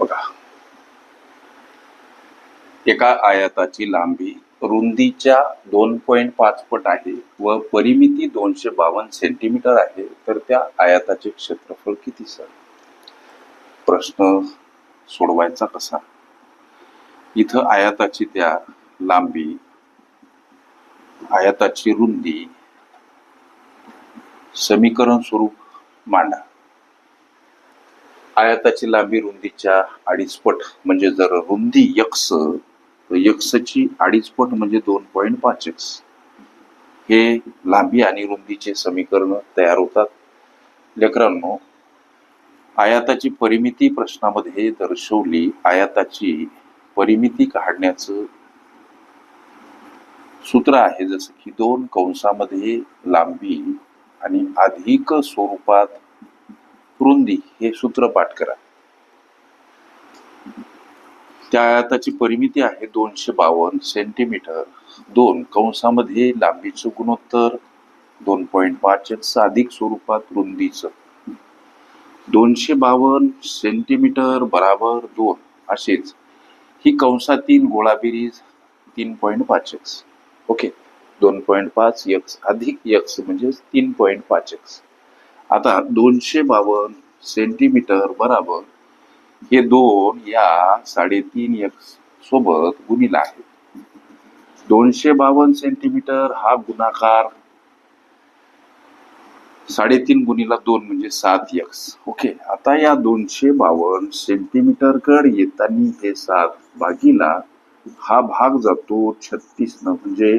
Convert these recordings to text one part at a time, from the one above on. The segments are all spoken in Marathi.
बघा. एका आयाताची लांबी रुंदीच्या दोन पॉईंट पाच पट आहे व परिमिती दोनशे बावन्न सेंटीमीटर आहे तर त्या आयाताचे क्षेत्रफळ किती सर? प्रश्न सोडवायचा कसा? इथं आयाताची त्या लांबी आयाताची रुंदी समीकरण स्वरूप मांडा. आयताची लांबी रुंदीच्या अडीचपट म्हणजे जर रुंदी यक्स तर यक्सची अडीचपट म्हणजे दोन पॉईंट पाच एक्स हे लांबी आणि रुंदीचे समीकरण तयार होतात. लेकरांनो आयाताची परिमिती प्रश्नामध्ये दर्शवली. आयाताची परिमिती काढण्याचं सूत्र आहे जसं की दोन कंसामध्ये लांबी आणि अधिक स्वरूपात रुंदी हे सूत्र पाठ करा. त्या आयताची परिमिती आहे दोनशे बावन्न सेंटीमीटर दोन कंसामध्ये लांबीचं गुणोत्तर दोन पॉईंट पाच साधिक स्वरूपात रुंदीचं. दोनशे बावन्न सेंटीमीटर बराबर दोन असेच. ही कंसातील गोळाबेरीज तीन पॉईंट पाच एक्स ओके. दोन पॉईंट पाच एक्स अधिक एक्स म्हणजे तीन पॉईंट पाच एक्स आता दोनशे बावन्न सेंटीमीटर बराबर हे दोन या साडेतीन एक्स सोबत गुणिला आहे दोनशे बावन्न सेंटीमीटर हा गुणाकार साडेतीन गुणिला दोन म्हणजे सात एक्स ओके आता या दोनशे बावन्न सेंटीमीटरकडे येताना हे सात भागीला हा भाग जातो छत्तीस न म्हणजे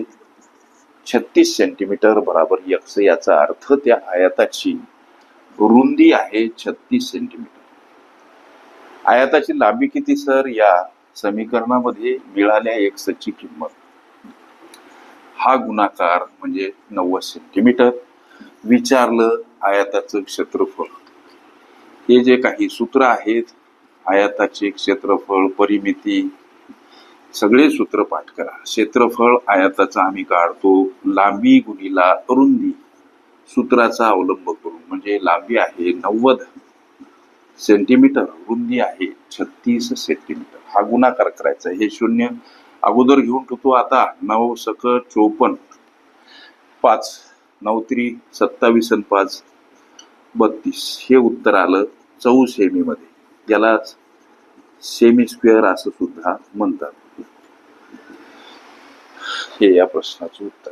छत्तीस सेंटीमीटर बराबर एक्स याचा अर्थ त्या आयताची रुंदी आहे छत्तीस सेंटीमीटर. आयताची लांबी किती सर? या समीकरणामध्ये मिळाल्या एक्सची किंमत. हा गुणाकार म्हणजे नव्वद सेंटीमीटर. विचारलं आयाताचं क्षेत्रफळ. हे जे काही सूत्र आहेत आयाताचे क्षेत्रफळ परिमिती सगळे सूत्र पाठ करा. क्षेत्रफळ आयाताचा आम्ही काढतो लांबी गुणिला रुंदी. सूत्राचा अवलंब करून म्हणजे लांबी आहे नव्वद सेंटीमीटर रुंदी आहे छत्तीस सेंटीमीटर. हा गुणाकार करायचा हे शून्य अगोदर घेऊन ठेवतो. आता नऊ सकट चोपन्न पाच नऊ त्री सत्तावीस आणि पाच बत्तीस. हे उत्तर आलं चौ सेमीमध्ये. याला सेमी स्क्वेअर असं सुद्धा म्हणतात. हे या प्रश्नाचं उत्तर.